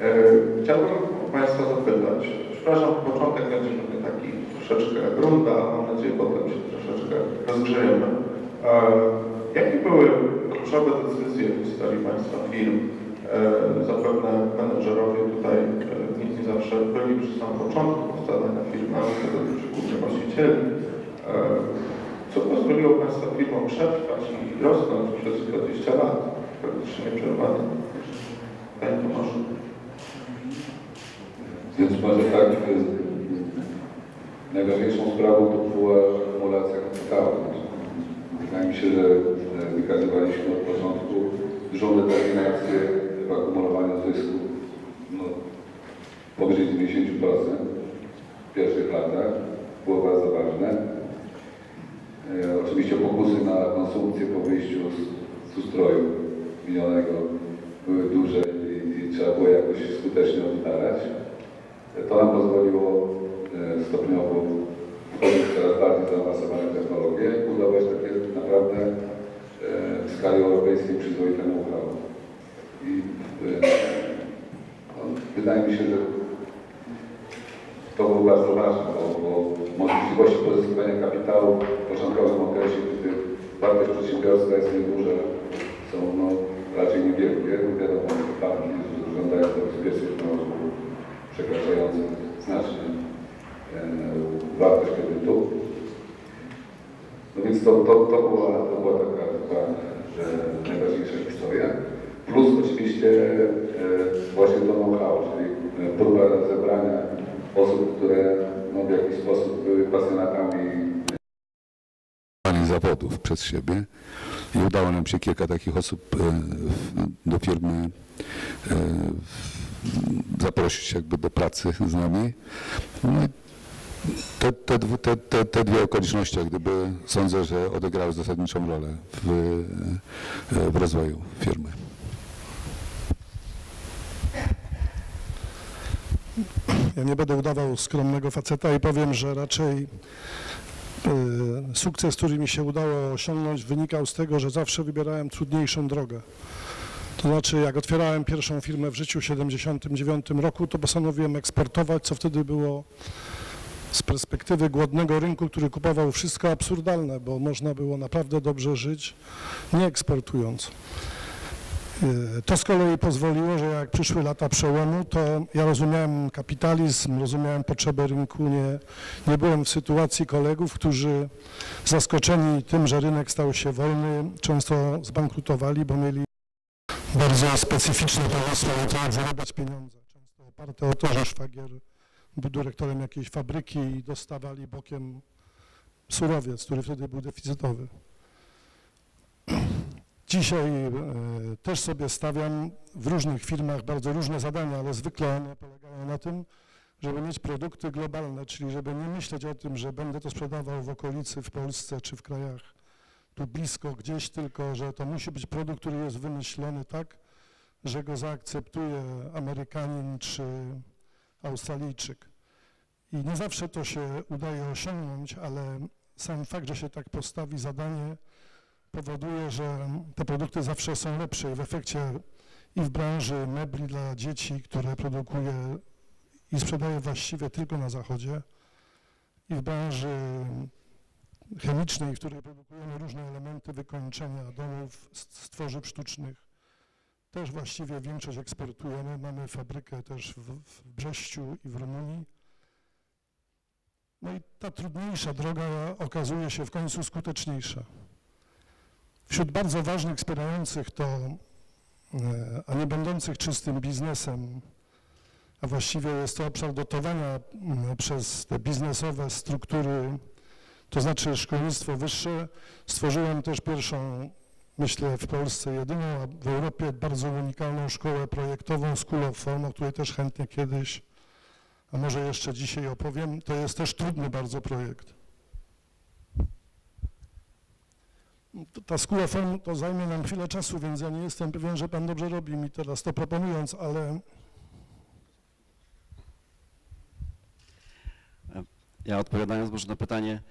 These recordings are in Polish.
E, Chciałbym Państwa zapytać, przepraszam, początek będzie pewnie taki troszeczkę grunda, mam nadzieję potem się troszeczkę rozgrzejemy. E, Jakie były kluczowe decyzje w historii Państwa firm? E, Zapewne menedżerowie tutaj nie, zawsze byli przy samym początku ustalania firmy, ale to dotyczy głównie właścicieli. Co pozwoliło Państwa firmom przetrwać i rosnąć przez 20 lat, praktycznie nieprzerwanie? Panie Tomaszu. Więc może tak, najważniejszą sprawą to była akumulacja kapitału. Wydaje mi się, że wykazywaliśmy od początku dużą determinację w akumulowaniu zysku. No, powyżej 90% w pierwszych latach było bardzo ważne. E, oczywiście pokusy na konsumpcję po wyjściu z, z ustroju minionego były duże i, i trzeba było jakoś skutecznie oddalać. To nam pozwoliło e, stopniowo wchodzić w coraz bardziej zaawansowane technologie i budować takie naprawdę e, w skali europejskiej przyzwoite know-how. I e, no, wydaje mi się, że to było bardzo ważne, bo, bo możliwości pozyskiwania kapitału w początkowym okresie, gdy wartość przedsiębiorstwa jest nieduża, są no, raczej niewielkie. Wiadomo, banki żądają zabezpieczeń technologii przekraczających znacznie e, wartość kredytu. No więc to, to, to, była, to była taka chyba e, najważniejsza historia. Plus oczywiście e, właśnie to know-how, czyli e, próba zebrania osób, które no, w jakiś sposób były pasjonatami zawodów przez siebie i udało nam się kilka takich osób do firmy zaprosić jakby do pracy z nami. No te, te, te, te, dwie okoliczności, jak gdyby sądzę, że odegrały zasadniczą rolę w, w rozwoju firmy. Ja nie będę udawał skromnego faceta i powiem, że raczej e, sukces, który mi się udało osiągnąć, wynikał z tego, że zawsze wybierałem trudniejszą drogę. To znaczy, jak otwierałem pierwszą firmę w życiu w 1979 roku, to postanowiłem eksportować, co wtedy było z perspektywy głodnego rynku, który kupował wszystko absurdalne, bo można było naprawdę dobrze żyć, nie eksportując. E, To z kolei pozwoliło, że jak przyszły lata przełomu, to ja rozumiałem kapitalizm, rozumiałem potrzebę rynku, nie, nie byłem w sytuacji kolegów, którzy zaskoczeni tym, że rynek stał się wolny, często zbankrutowali, bo mieli bardzo specyficzne pomysły na to, zarabiać pieniądze. Często oparte o to, że szwagier był dyrektorem jakiejś fabryki i dostawali bokiem surowiec, który wtedy był deficytowy. Dzisiaj e, też sobie stawiam w różnych firmach bardzo różne zadania, ale zwykle one polegają na tym, żeby mieć produkty globalne, czyli żeby nie myśleć o tym, że będę to sprzedawał w okolicy, w Polsce czy w krajach tu blisko gdzieś, tylko że to musi być produkt, który jest wymyślony tak, że go zaakceptuje Amerykanin czy Australijczyk. I nie zawsze to się udaje osiągnąć, ale sam fakt, że się tak postawi zadanie, powoduje, że te produkty zawsze są lepsze i w efekcie i w branży mebli dla dzieci, które produkuje i sprzedaje właściwie tylko na zachodzie, i w branży chemicznej, w której produkujemy różne elementy wykończenia domów z tworzyw sztucznych. Też właściwie większość eksportujemy. Mamy fabrykę też w, w Brześciu i w Rumunii. No i ta trudniejsza droga okazuje się w końcu skuteczniejsza. Wśród bardzo ważnych wspierających to, e, a nie będących czystym biznesem, a właściwie jest to obszar dotowania przez te biznesowe struktury, to znaczy szkolnictwo wyższe. Stworzyłem też pierwszą, myślę w Polsce jedyną, a w Europie bardzo unikalną szkołę projektową School of Form, o której też chętnie kiedyś, a może jeszcze dzisiaj opowiem. To jest też trudny bardzo projekt. Ta of Form to zajmie nam chwilę czasu, więc ja nie jestem pewien, że Pan dobrze robi mi teraz to proponując, ale Ja odpowiadając może na pytanie,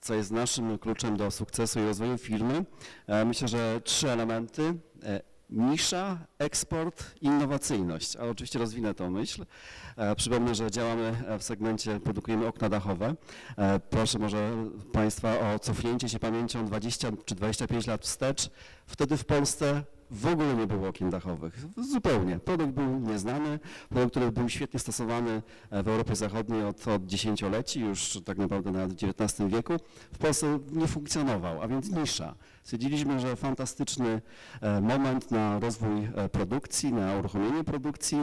co jest naszym kluczem do sukcesu i rozwoju firmy, e, myślę, że trzy elementy. E, nisza, eksport, innowacyjność. A oczywiście rozwinę tą myśl. E, Przypomnę, że działamy e, w segmencie, produkujemy okna dachowe. E, Proszę może Państwa o cofnięcie się pamięcią 20 czy 25 lat wstecz. Wtedy w Polsce w ogóle nie było okien dachowych. Zupełnie. Produkt był nieznany, produkt, który był świetnie stosowany e, w Europie Zachodniej od, od dziesięcioleci, już tak naprawdę nawet w XIX wieku. W Polsce nie funkcjonował, a więc nisza. Stwierdziliśmy, że fantastyczny e, moment na rozwój e, produkcji, na uruchomienie produkcji.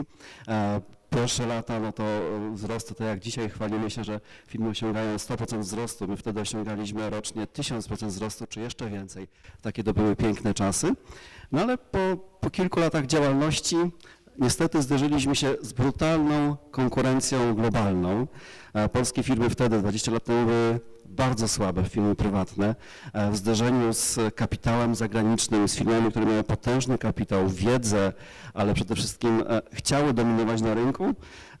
Pierwsze lata, no to e, wzrosty, to jak dzisiaj chwalimy się, że firmy osiągają 100% wzrostu, my wtedy osiągaliśmy rocznie 1000% wzrostu, czy jeszcze więcej. Takie to były piękne czasy. No ale po, po kilku latach działalności niestety zderzyliśmy się z brutalną konkurencją globalną. E, Polskie firmy wtedy, 20 lat temu, były bardzo słabe, firmy prywatne, e, w zderzeniu z kapitałem zagranicznym, z firmami, które miały potężny kapitał, wiedzę, ale przede wszystkim e, chciały dominować na rynku,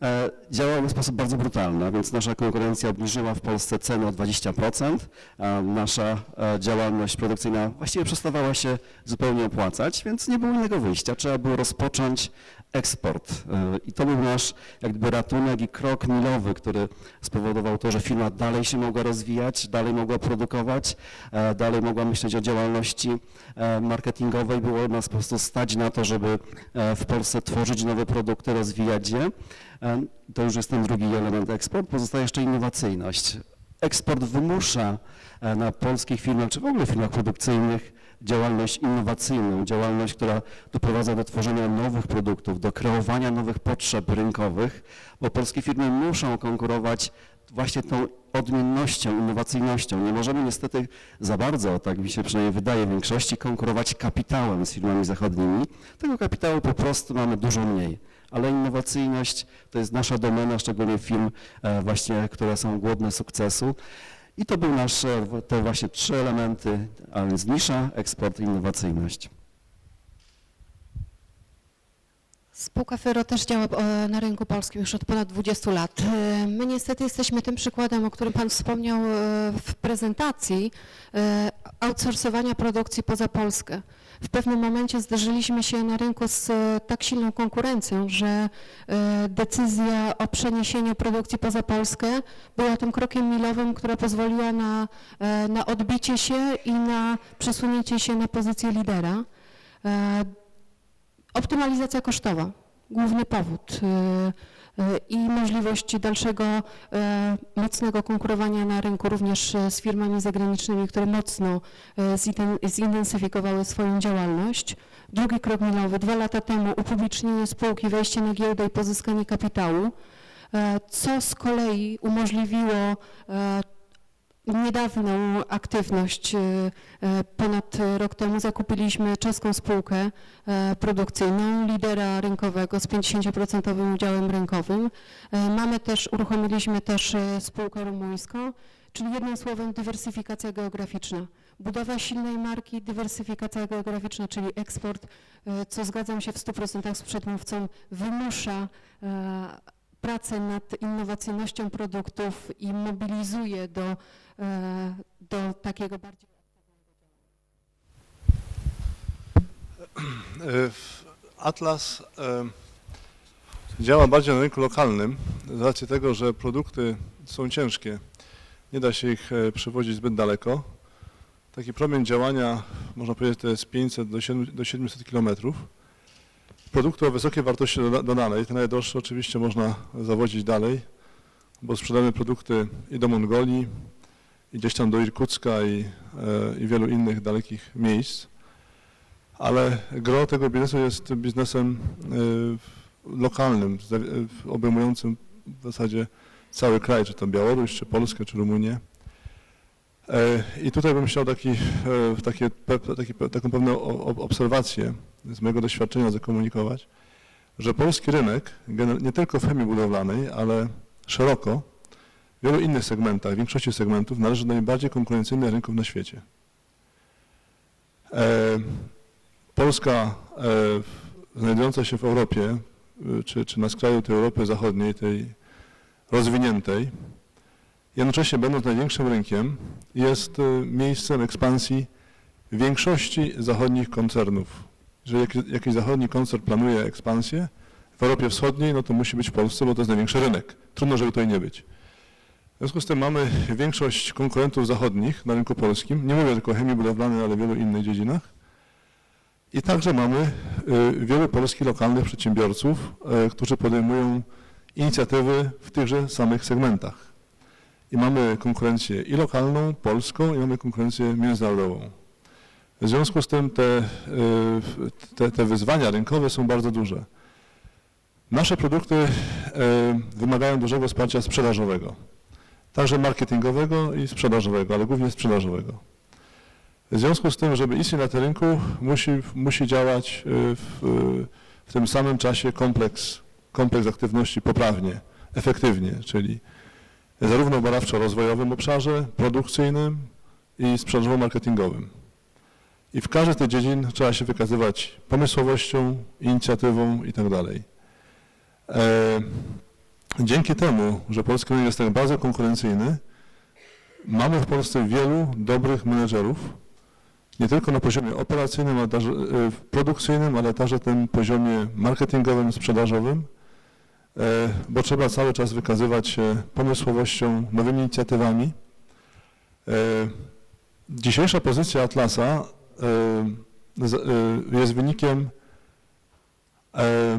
e, działały w sposób bardzo brutalny, więc nasza konkurencja obniżyła w Polsce ceny o 20%, a nasza działalność produkcyjna właściwie przestawała się zupełnie opłacać, więc nie było innego wyjścia. Trzeba było rozpocząć eksport. E, I to był nasz jak gdyby ratunek i krok milowy, który spowodował to, że firma dalej się mogła rozwijać, dalej mogła produkować, e, dalej mogła myśleć o działalności e, marketingowej. Było nas po prostu stać na to, żeby e, w Polsce tworzyć nowe produkty, rozwijać je. To już jest ten drugi element eksport. Pozostaje jeszcze innowacyjność. Eksport wymusza na polskich firmach, czy w ogóle firmach produkcyjnych, działalność innowacyjną, działalność, która doprowadza do tworzenia nowych produktów, do kreowania nowych potrzeb rynkowych, bo polskie firmy muszą konkurować właśnie tą odmiennością, innowacyjnością. Nie możemy niestety za bardzo, tak mi się przynajmniej wydaje, w większości konkurować kapitałem z firmami zachodnimi. Tego kapitału po prostu mamy dużo mniej. Ale innowacyjność to jest nasza domena, szczególnie firm e, właśnie, które są głodne sukcesu. I to były nasze te właśnie trzy elementy, a więc nisza, eksport i innowacyjność. Spółka Fyro też działa e, na rynku polskim już od ponad 20 lat. E, My niestety jesteśmy tym przykładem, o którym Pan wspomniał e, w prezentacji, outsourcowania produkcji poza Polskę. W pewnym momencie zderzyliśmy się na rynku z e, tak silną konkurencją, że e, decyzja o przeniesieniu produkcji poza Polskę była tym krokiem milowym, która pozwoliła na, e, na odbicie się i na przesunięcie się na pozycję lidera. Optymalizacja kosztowa, główny powód i możliwość dalszego y, mocnego konkurowania na rynku również y, z firmami zagranicznymi, które mocno y, zinten- zintensyfikowały swoją działalność. Drugi krok milowy, dwa lata temu upublicznienie spółki, wejście na giełdę i pozyskanie kapitału, co z kolei umożliwiło niedawną aktywność. e, e, Ponad rok temu zakupiliśmy czeską spółkę e, produkcyjną, lidera rynkowego z 50% udziałem rynkowym. Mamy też, uruchomiliśmy też spółkę rumuńską, czyli jednym słowem dywersyfikacja geograficzna. Budowa silnej marki, dywersyfikacja geograficzna, czyli eksport, co zgadzam się w 100% z przedmówcą, wymusza pracę nad innowacyjnością produktów i mobilizuje do, e, do takiego bardziej E, Atlas e, działa bardziej na rynku lokalnym z racji tego, że produkty są ciężkie. Nie da się ich przewozić zbyt daleko. Taki promień działania, można powiedzieć, to jest 500 do 7 do 700 kilometrów. Produkty o wysokiej wartości doda- dodanej, te najdroższe oczywiście można zawozić dalej, bo sprzedamy produkty i do Mongolii, i gdzieś tam do Irkucka i, e, i wielu innych dalekich miejsc ale gro tego biznesu jest biznesem y, lokalnym, obejmującym w zasadzie cały kraj, czy to Białoruś, czy Polskę, czy Rumunię. E, I tutaj bym chciał taki, e, takie, taki, taką pewną obserwację z mojego doświadczenia zakomunikować, że polski rynek, nie tylko w chemii budowlanej, ale szeroko, w wielu innych segmentach, w większości segmentów należy do najbardziej konkurencyjnych rynków na świecie. E, Polska znajdująca się w Europie, czy, czy na skraju tej Europy Zachodniej, tej rozwiniętej, jednocześnie będąc największym rynkiem, jest y, miejscem ekspansji większości zachodnich koncernów Jeżeli jakiś, zachodni koncern planuje ekspansję w Europie Wschodniej, no to musi być w Polsce, bo to jest największy rynek. Trudno, żeby tutaj nie być. W związku z tym mamy większość konkurentów zachodnich na rynku polskim. Nie mówię tylko o chemii budowlanej, ale w wielu innych dziedzinach. I także mamy y, wielu polskich lokalnych przedsiębiorców, y, którzy podejmują inicjatywy w tychże samych segmentach. I mamy konkurencję i lokalną, polską, i mamy konkurencję międzynarodową. W związku z tym te, y, te, te wyzwania rynkowe są bardzo duże. Nasze produkty y, wymagają dużego wsparcia sprzedażowego, także marketingowego i sprzedażowego, ale głównie sprzedażowego. W związku z tym, żeby istnieć na tym rynku, musi, musi działać y, w, w tym samym czasie kompleks, kompleks aktywności poprawnie, efektywnie, czyli zarówno badawczo-rozwojowym obszarze, produkcyjnym i sprzedażowo-marketingowym. I w każdej z tych dziedzin trzeba się wykazywać pomysłowością, inicjatywą itd. E, Dzięki temu, że polski rynek jest tak bardzo konkurencyjny, mamy w Polsce wielu dobrych menedżerów, nie tylko na poziomie operacyjnym, ale także produkcyjnym, ale także tym poziomie marketingowym, sprzedażowym, bo trzeba cały czas wykazywać się pomysłowością, nowymi inicjatywami. E, Dzisiejsza pozycja Atlasa e, e, jest wynikiem e,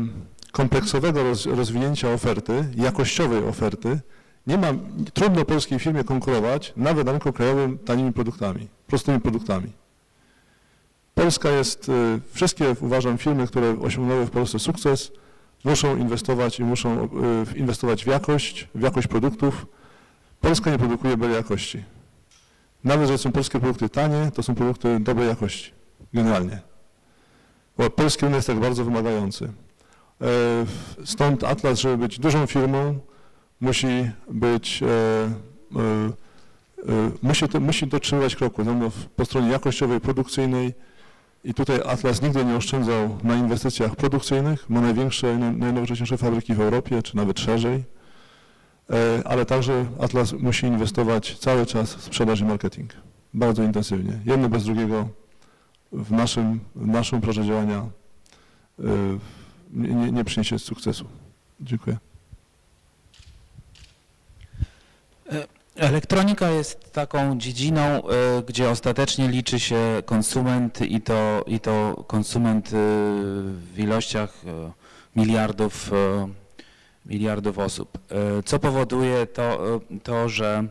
kompleksowego roz, rozwinięcia oferty, jakościowej oferty. Nie ma, trudno polskiej firmie konkurować, nawet na rynku krajowym, tanimi produktami, prostymi produktami. Polska jest, e, wszystkie uważam firmy, które osiągnęły w Polsce sukces, muszą inwestować i muszą e, inwestować w jakość, w jakość produktów. Polska nie produkuje byle jakości. Nawet, że są polskie produkty tanie, to są produkty dobrej jakości, generalnie. Bo polski rynek jest tak bardzo wymagający. E, Stąd Atlas, żeby być dużą firmą, musi być, e, musi, musi dotrzymywać kroku, zarówno po stronie jakościowej, produkcyjnej i tutaj Atlas nigdy nie oszczędzał na inwestycjach produkcyjnych, ma największe najnowocześniejsze fabryki w Europie, czy nawet szerzej, E, ale także Atlas musi inwestować cały czas w sprzedaż i marketing, bardzo intensywnie. Jedno bez drugiego w naszym, w naszym obszarze działania e, nie, nie- nie przyniesie sukcesu. Dziękuję. Elektronika jest taką dziedziną, e, gdzie ostatecznie liczy się konsument i to, i to konsument e, w ilościach e, miliardów, miliardów osób. Co powoduje to, to że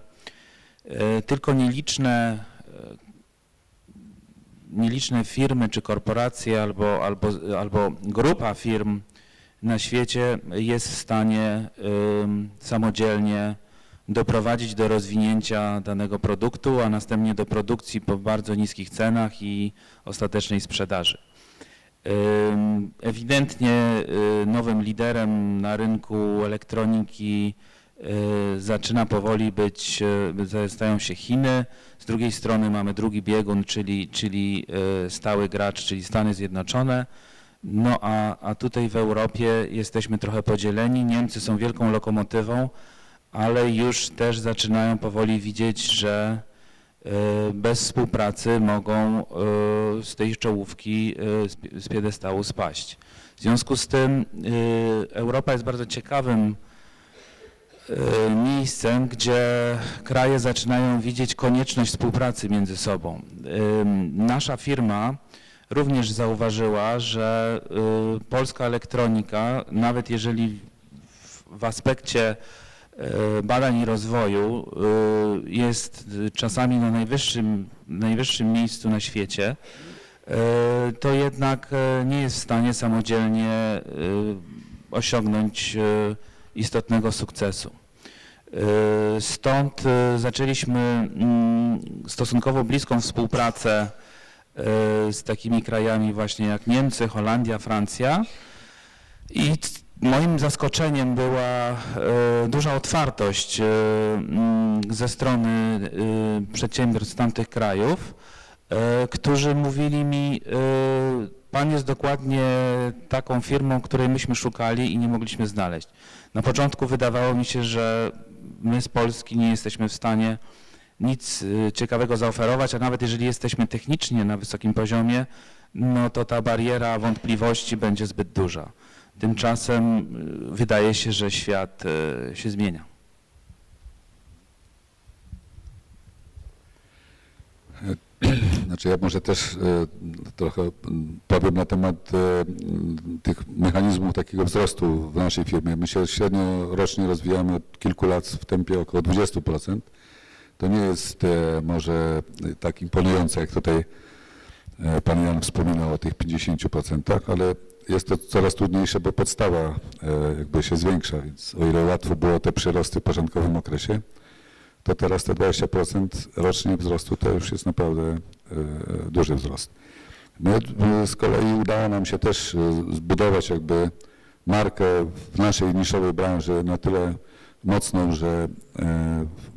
tylko nieliczne, nieliczne firmy czy korporacje albo, albo, albo grupa firm na świecie jest w stanie samodzielnie doprowadzić do rozwinięcia danego produktu, a następnie do produkcji po bardzo niskich cenach i ostatecznej sprzedaży. Ewidentnie y, nowym liderem na rynku elektroniki y, zaczyna powoli być, y, stają się Chiny. Z drugiej strony mamy drugi biegun, czyli, czyli stały gracz, czyli Stany Zjednoczone. No a, a tutaj w Europie jesteśmy trochę podzieleni. Niemcy są wielką lokomotywą, ale już też zaczynają powoli widzieć, że y, bez współpracy mogą y, z tej czołówki y, z pi- z piedestału spaść. W związku z tym Europa jest bardzo ciekawym miejscem, gdzie kraje zaczynają widzieć konieczność współpracy między sobą. Nasza firma również zauważyła, że polska elektronika, nawet jeżeli w, aspekcie badań i rozwoju y, jest czasami na najwyższym, najwyższym miejscu na świecie, y, to jednak nie jest w stanie samodzielnie osiągnąć istotnego sukcesu. Stąd zaczęliśmy mm, stosunkowo bliską współpracę z takimi krajami właśnie jak Niemcy, Holandia, Francja. I moim zaskoczeniem była y, duża otwartość y, mm, ze strony y, przedsiębiorstw tamtych krajów, którzy mówili mi, pan jest dokładnie taką firmą, której myśmy szukali i nie mogliśmy znaleźć. Na początku wydawało mi się, że my z Polski nie jesteśmy w stanie nic ciekawego zaoferować, a nawet jeżeli jesteśmy technicznie na wysokim poziomie, no to ta bariera wątpliwości będzie zbyt duża. Tymczasem y, wydaje się, że świat y, się zmienia. Znaczy ja może też e, trochę powiem na temat tych mechanizmów takiego wzrostu w naszej firmie. My się średnio rocznie rozwijamy od kilku lat w tempie około 20%. To nie jest może tak imponujące, jak tutaj Pan Jan wspominał o tych 50%, ale jest to coraz trudniejsze, bo podstawa e, jakby się zwiększa, więc o ile łatwo było te przyrosty w początkowym okresie, to teraz te 20% rocznie wzrostu to już jest naprawdę e, duży wzrost. My e, z kolei udało nam się też zbudować jakby markę w naszej niszowej branży na tyle mocną, że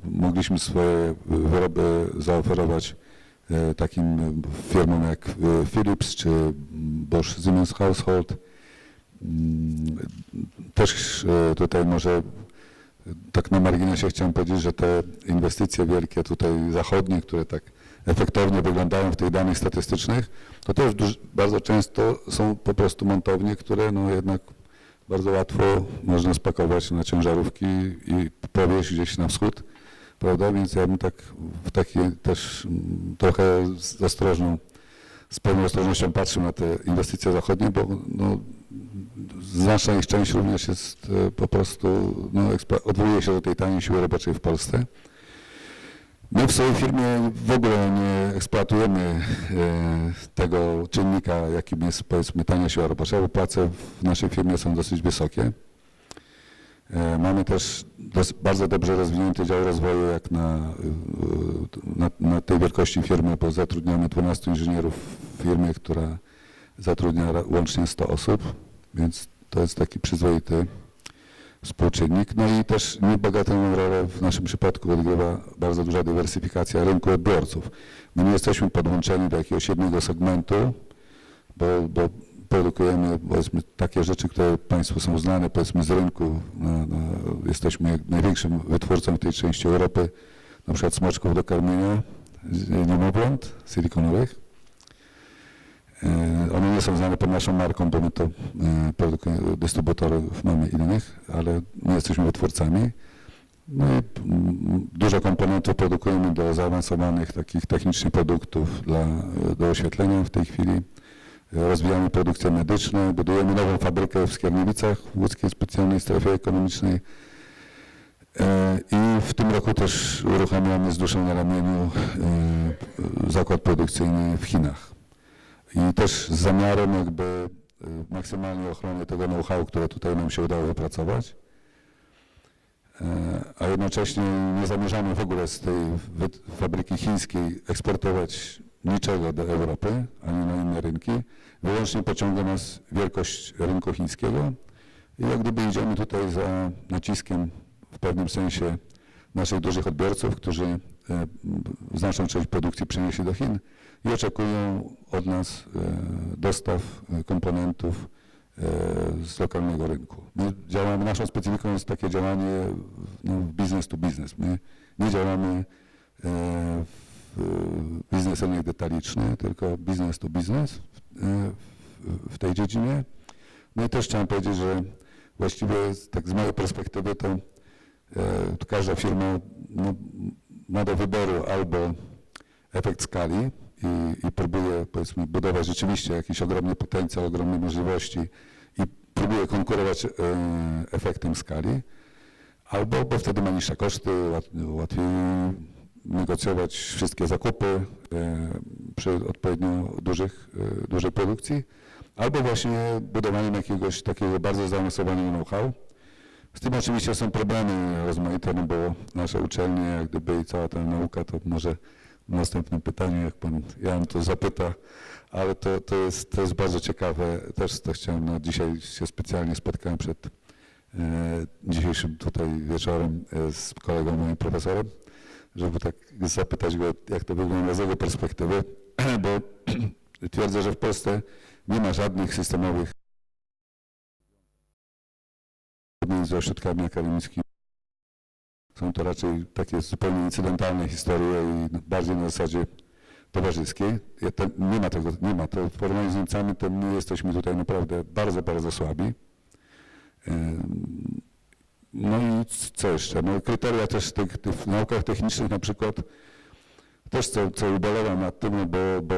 mogliśmy swoje wyroby zaoferować takim firmom jak Philips czy Bosch Siemens Household. Mm, Też e, tutaj może tak na marginesie chciałem powiedzieć, że te inwestycje wielkie tutaj zachodnie, które tak efektownie wyglądają w tych danych statystycznych, to też bardzo często są po prostu montownie, które no jednak bardzo łatwo można spakować na ciężarówki i powieźć gdzieś na wschód, prawda? Więc ja bym tak w taki też mm, trochę z ostrożną, z pewną ostrożnością patrzył na te inwestycje zachodnie, bo no, znaczna ich część również jest e, po prostu, no, odwołuje się do tej taniej siły roboczej w Polsce. My w swojej firmie w ogóle nie eksploatujemy e, tego czynnika, jakim jest powiedzmy tania siła robocza, bo płace w naszej firmie są dosyć wysokie. E, Mamy też bardzo dobrze rozwinięty dział rozwoju jak na, e, na, na tej wielkości firmy, bo zatrudniamy 12 inżynierów w firmie, która zatrudnia łącznie 100 osób, więc to jest taki przyzwoity współczynnik. No i też niebagatelną rolę w naszym przypadku odgrywa bardzo duża dywersyfikacja rynku odbiorców. My nie jesteśmy podłączeni do jakiegoś jednego segmentu, bo, bo produkujemy powiedzmy takie rzeczy, które Państwu są znane powiedzmy z rynku. No, no, jesteśmy największym wytwórcą w tej części Europy, na przykład smoczków do karmienia niemowląt silikonowych. E, One nie są znane pod naszą marką, bo my to e, dystrybutorów mamy innych, ale nie jesteśmy wytwórcami. No i mm, dużo komponentów produkujemy do zaawansowanych takich technicznie produktów dla, do oświetlenia w tej chwili. E, Rozwijamy produkcję medyczną, budujemy nową fabrykę w Skierniewicach, w łódzkiej specjalnej strefie ekonomicznej. E, I w tym roku też uruchamiamy z duszą na ramieniu e, zakład produkcyjny w Chinach. I też z zamiarem jakby y, maksymalnej ochrony tego know-how, które tutaj nam się udało wypracować. E, A jednocześnie nie zamierzamy w ogóle z tej fabryki chińskiej eksportować niczego do Europy, ani na inne rynki. Wyłącznie pociąga nas wielkość rynku chińskiego i jak gdyby idziemy tutaj za naciskiem w pewnym sensie naszych dużych odbiorców, którzy e, znaczną część produkcji przenieśli do Chin i oczekują od nas e, dostaw e, komponentów z lokalnego rynku. My działamy, naszą specyfiką jest takie działanie no, business to business. My nie działamy w biznes rynek detaliczny, tylko business to business e, w, tej dziedzinie. No i też chciałem powiedzieć, że właściwie tak z mojej perspektywy to e, każda firma no, ma do wyboru albo efekt skali i, i próbuje powiedzmy budować rzeczywiście jakiś ogromny potencjał, ogromne możliwości i próbuje konkurować efektem skali, albo bo wtedy ma niższe koszty, łat, łatwiej negocjować wszystkie zakupy e, przy odpowiednio dużych, e, dużej produkcji, albo właśnie budowaniem jakiegoś takiego bardzo zaawansowanego know-how. Z tym oczywiście są problemy rozmaite, no bo nasze uczelnie, jak gdyby i cała ta nauka, to może w następnym pytaniu, jak pan Jan to zapyta, ale to, to, jest, to jest bardzo ciekawe. Też to chciałem, no dzisiaj się specjalnie spotkałem przed e, dzisiejszym tutaj wieczorem e, z kolegą moim profesorem, żeby tak zapytać go, jak to wygląda z jego perspektywy, bo twierdzę, że w Polsce nie ma żadnych systemowych między ośrodkami akademickimi. Są to raczej takie zupełnie incydentalne historie i bardziej na zasadzie towarzyskiej. Ja te, nie ma tego, nie ma. To w porównaniu z Niemcami to my jesteśmy tutaj naprawdę bardzo, bardzo słabi. No i co jeszcze? No kryteria też tych, tych, w naukach technicznych na przykład też co, co ubolewam nad tym, no bo, bo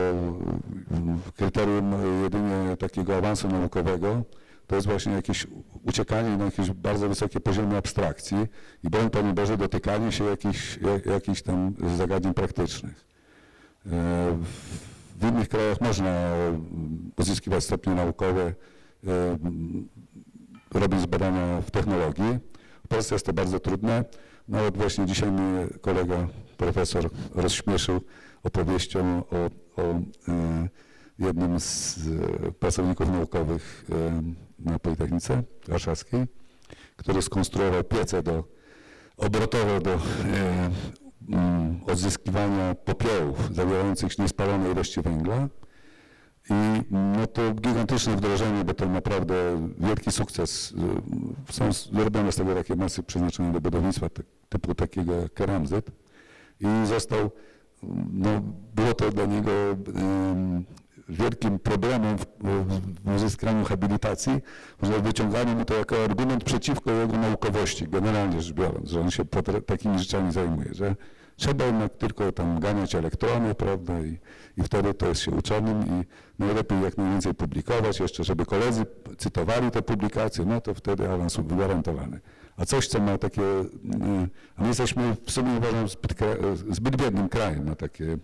kryterium jedynie takiego awansu naukowego to jest właśnie jakieś uciekanie na jakieś bardzo wysokie poziomy abstrakcji i broń Panie Boże dotykanie się jakichś, jak- tam zagadnień praktycznych. E, W innych krajach można uzyskiwać stopnie naukowe, e, robiąc badania w technologii. Polsce jest to bardzo trudne. Nawet właśnie dzisiaj mnie kolega profesor rozśmieszył opowieścią o, o e, jednym z e, pracowników naukowych e, na Politechnice Warszawskiej, który skonstruował piece do, obrotowe do e, odzyskiwania popiołów zawierających niespalone ilości węgla. I no to gigantyczne wdrożenie, bo to naprawdę wielki sukces. Y, Są zrobione z tego takie masy przeznaczone do budownictwa ty- typu takiego jak. I został, no było to dla niego wielkim problemem w, w, uzyskaniu habilitacji, że wyciągano mu to jako argument przeciwko jego naukowości, generalnie rzecz biorąc, że on się takimi rzeczami zajmuje, że trzeba jednak tylko tam ganiać elektrony, prawda, i, i wtedy to jest się uczonym i najlepiej jak najwięcej publikować, jeszcze żeby koledzy cytowali te publikacje, no to wtedy awans gwarantowany. A coś, co ma takie, a my jesteśmy w sumie uważam zbyt, zbyt biednym krajem na takie y,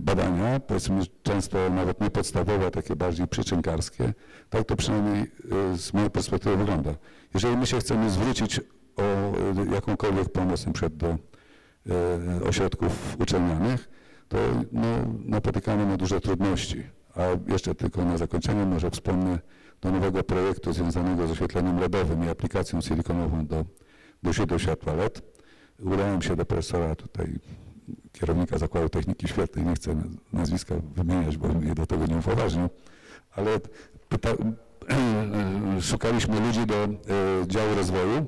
badania, powiedzmy często nawet nie podstawowe, a takie bardziej przyczynkarskie. Tak to przynajmniej y, z mojej perspektywy wygląda. Jeżeli my się chcemy zwrócić o y, jakąkolwiek pomoc przykład do ośrodków uczelnianych, to no, napotykamy na duże trudności. A jeszcze tylko na zakończenie może wspomnę do nowego projektu związanego z oświetleniem LEDowym i aplikacją silikonową do, do źródeł światła LED. Udałem się do profesora tutaj kierownika Zakładu Techniki Świetlnej, nie chcę nazwiska wymieniać, bo mnie do tego nie upoważnił, ale pyta, szukaliśmy ludzi do e, działu rozwoju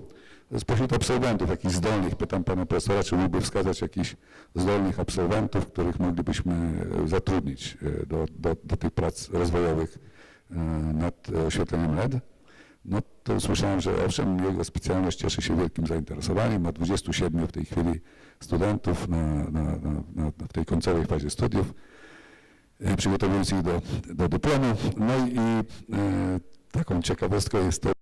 spośród absolwentów, jakichś zdolnych. Pytam pana profesora, czy mógłby wskazać jakichś zdolnych absolwentów, których moglibyśmy e, zatrudnić e, do, do, do tych prac rozwojowych e, nad oświetleniem LED. No to usłyszałem, że owszem, jego specjalność cieszy się wielkim zainteresowaniem. Ma 27 w tej chwili studentów na, na, na, w tej końcowej fazie studiów, e, przygotowując ich do, do dyplomu. No i e, taką ciekawostką jest to,